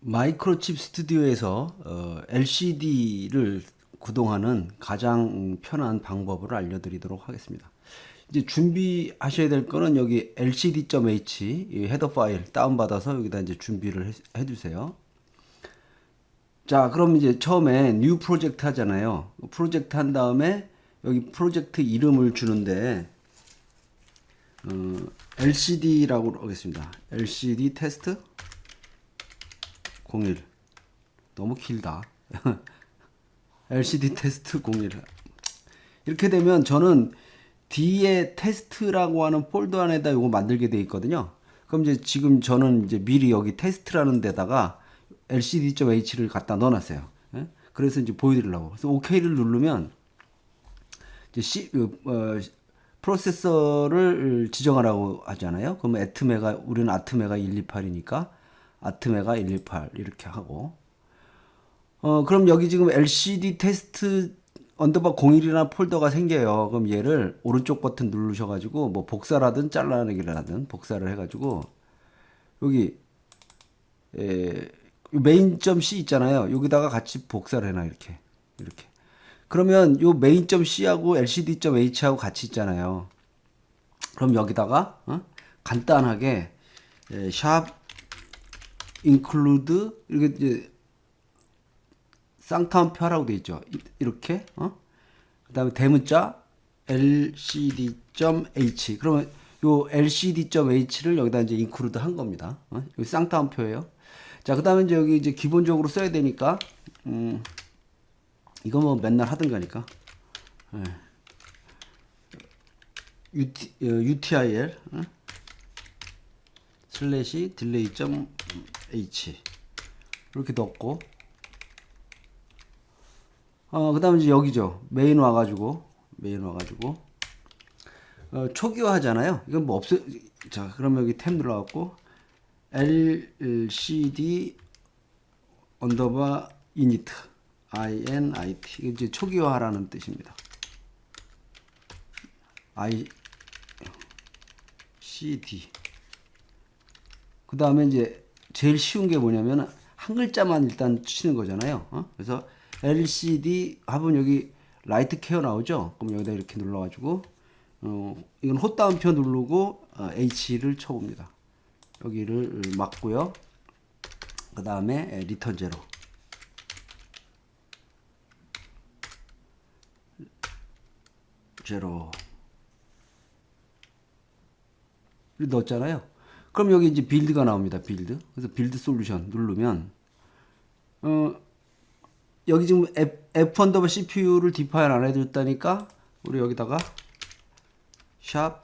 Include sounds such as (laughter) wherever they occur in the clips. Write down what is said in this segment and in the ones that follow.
마이크로칩 스튜디오에서 어, LCD를 구동하는 가장 편한 방법을 알려드리도록 하겠습니다. 이제 준비하셔야 될 거는 여기 lcd.h 이 헤더 파일 다운받아서 여기다 이제 준비를 해, 해주세요. 자, 그럼 이제 처음에 new 프로젝트 하잖아요. 프로젝트 한 다음에 여기 프로젝트 이름을 주는데 어, LCD라고 하겠습니다. LCD 테스트 01 너무 길다. (laughs) LCD 테스트 01 이렇게 되면 저는 뒤에 테스트라고 하는 폴더 안에다 이거 만들게 돼 있거든요. 그럼 이제 지금 저는 이제 미리 여기 테스트라는 데다가 lcd.h를 갖다 넣어놨어요. 예? 그래서 이제 보여드리려고. 그래서 OK를 누르면 이제 C, 어, 프로세서를 지정하라고 하잖아요. 그러면 애트메가 우리는 아트메가 128이니까 아트메가 128 이렇게 하고 어 그럼 여기 지금 LCD 테스트 언더바 01이라는 폴더가 생겨요. 그럼 얘를 오른쪽 버튼 누르셔가지고 뭐 복사라든 잘라내기라든 복사를 해가지고 여기 에, 메인.c 점 있잖아요. 여기다가 같이 복사를 해놔 이렇게 이렇게. 그러면 요 메인.c하고 lcd.h하고 같이 있잖아요. 그럼 여기다가 어? 간단하게 에, 샵 include 이렇게 이제 쌍타운표라고 돼 있죠. 이- 이렇게 어? 그다음에 대문자 lcd.h 그러면 요 lcd.h를 여기다 이제 include 한 겁니다. 어? 여기 쌍타운표예요. 자, 그다음에 이제 여기 이제 기본적으로 써야 되니까 음 이거 뭐 맨날 하던 거니까. 예. UT, 어, UTIL 어? 슬래시 딜레이 점 H. 이렇게 넣고. 어 그 다음에 이제 여기죠. 메인 와가지고 메인 와가지고. 어, 초기화 하잖아요. 이건 뭐 없어 자 그러면 여기 탭 눌러갖고 LCD 언더바 INIT 이게 이제 초기화하라는 뜻입니다. I CD 그 다음에 이제 제일 쉬운 게 뭐냐면 한 글자만 일단 치는 거잖아요. 어? 그래서 LCD 하면 여기 라이트 케어 나오죠. 그럼 여기다 이렇게 눌러가지고 어, 이건 헛다운표 누르고 어, H를 쳐봅니다. 여기를 막고요. 그 다음에 리턴 제로. 제로. 넣었잖아요. 그럼 여기 이제 빌드가 나옵니다. 빌드. 그래서 빌드 솔루션 누르면 어 여기 지금 F, 언더바 CPU를 디파인 안 해줬다니까 우리 여기다가 샵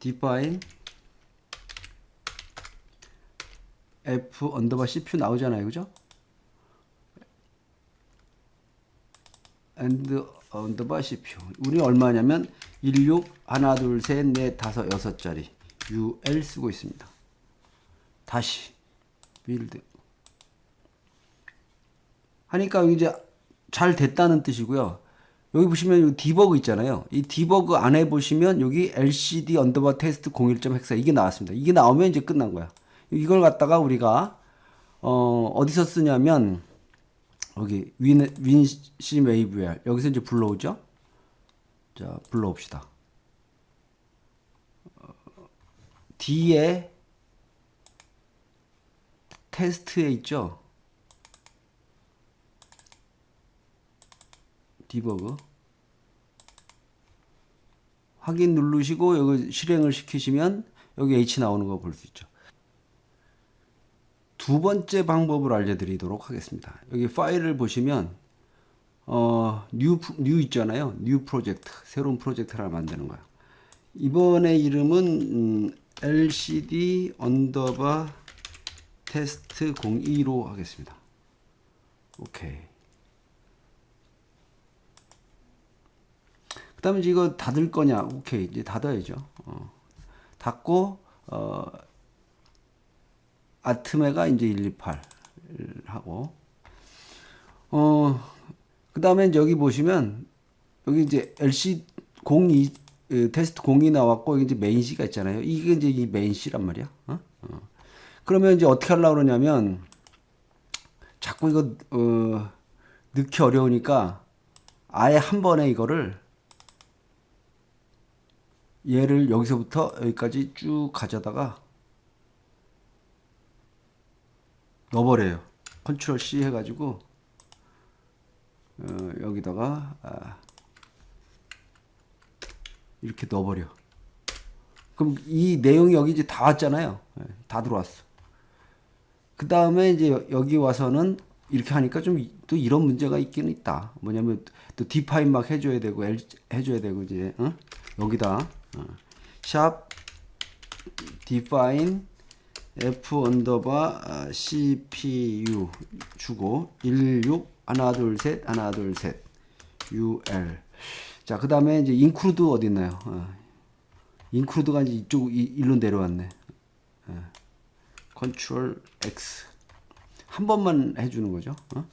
디파인 F 언더바 CPU 나오잖아요. 그죠? and 언더바 CPU. 우리 얼마냐면 16 하나 둘 셋 넷 다섯 여섯 짜리 UL 쓰고 있습니다. 다시 빌드 하니까 이제 잘 됐다는 뜻이고요. 여기 보시면 여기 디버그 있잖아요. 이 디버그 안에 보시면 여기 LCD 언더바 테스트 01점 헥사 이게 나왔습니다. 이게 나오면 이제 끝난 거야. 이걸 갖다가 우리가 어 어디서 쓰냐면 여기 윈 윈심 웨이브웰 여기서 이제 불러오죠. 자 불러옵시다. 어, 뒤에 테스트에 있죠. 디버그 확인 누르시고 여기 실행을 시키시면 여기 H 나오는 거 볼 수 있죠. 두 번째 방법을 알려드리도록 하겠습니다. 여기 파일을 보시면 어, 뉴, 뉴 있잖아요. 뉴 프로젝트. 새로운 프로젝트를 하나 만드는 거예요. 이번에 이름은 음, LCD 언더바 테스트 02로 하겠습니다. 오케이. 그 다음에 이거 닫을 거냐? 오케이. 이제 닫아야죠. 어. 닫고, 어, 아트메가 이제 128 하고, 어, 그 다음에 여기 보시면, 여기 이제 LC 02, 에, 테스트 02 나왔고, 이제 메인 C가 있잖아요. 이게 이제 이 메인 C란 말이야. 어? 어. 그러면 이제 어떻게 하려고 그러냐면 자꾸 이거 어, 넣기 어려우니까 아예 한 번에 이거를 얘를 여기서부터 여기까지 쭉 가져다가 넣어버려요. 컨트롤 C 해가지고 어, 여기다가 아, 이렇게 넣어버려. 그럼 이 내용이 여기 이제 다 왔잖아요. 예, 다 들어왔어. 그 다음에 이제 여- 여기 와서는 이렇게 하니까 좀 또 이런 문제가 있기는 있다. 뭐냐면 또 디파인 막 해줘야 되고 해줘야 되고 이제 어? 여기다 어. 샵 define f 언더바 아, cpu 주고 16 하나 둘 셋 하나 둘 셋 ul 자 그 다음에 이제 include 어디 있나요? 어. include가 이제 이쪽 이, 일로 내려왔네. 어. 컨트롤 X 한 번만 해주는 거죠. 어?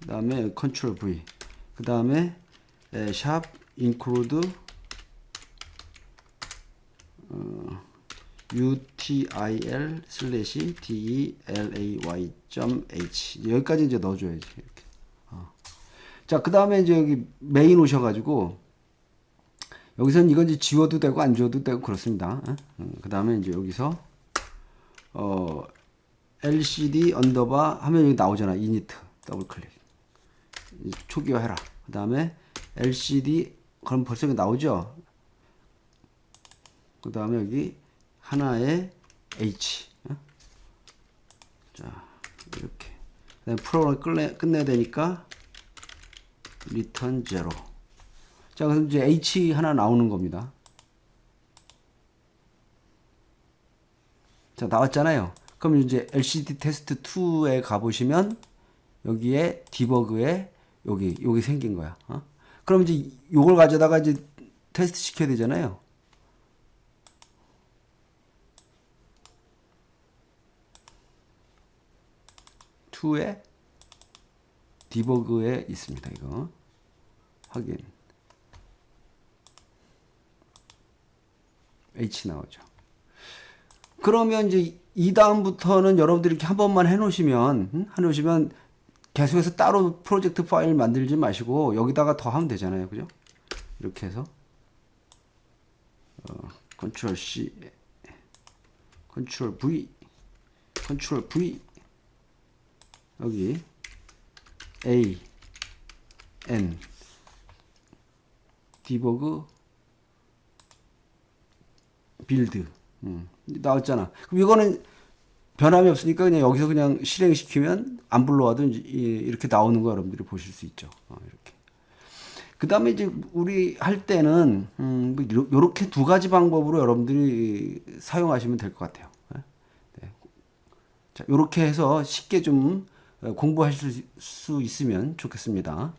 그 다음에 컨트롤 V 그 다음에 샵 include 어, util 슬래시 delay 점 h 여기까지 이제 넣어줘야지 이렇게. 어. 자그 다음에 이제 여기 메인 오셔가지고 여기서는 이건 이제 지워도 되고 안 지워도 되고 그렇습니다. 그 다음에 이제 여기서 어 LCD 언더바 하면 여기 나오잖아. 이니트 더블 클릭. 이 초기화해라. 그 다음에 LCD 그럼 벌써 여기 나오죠. 그 다음에 여기 하나의 H. 어? 자 이렇게. 프로그램 끝내 끝내야 되니까 리턴 제로. 자, 그래서 이제 H 하나 나오는 겁니다. 자, 나왔잖아요. 그럼 이제 LCD 테스트 2에 가보시면 여기에 디버그에 여기, 여기 생긴 거야. 어? 그럼 이제 요걸 가져다가 이제 테스트 시켜야 되잖아요. 투에 디버그에 있습니다. 이거 확인. H 나오죠. 그러면 이제 이 다음부터는 여러분들이 이렇게 한 번만 해놓으시면 음? 해놓으시면 계속해서 따로 프로젝트 파일 만들지 마시고 여기다가 더 하면 되잖아요, 그죠? 이렇게 해서 어, 컨트롤 C, 컨트롤 V, 컨트롤 V 여기 A, N 디버그 빌드 음, 나왔잖아. 그럼 이거는 변함이 없으니까 그냥 여기서 그냥 실행시키면 안 불러와도 이렇게 나오는 거 여러분들이 보실 수 있죠. 어, 이렇게. 그 다음에 이제 우리 할 때는 음, 뭐 요- 요렇게 두 가지 방법으로 여러분들이 사용하시면 될 것 같아요. 예? 네. 자, 요렇게 해서 쉽게 좀 어, 공부하실 수 있으면 좋겠습니다.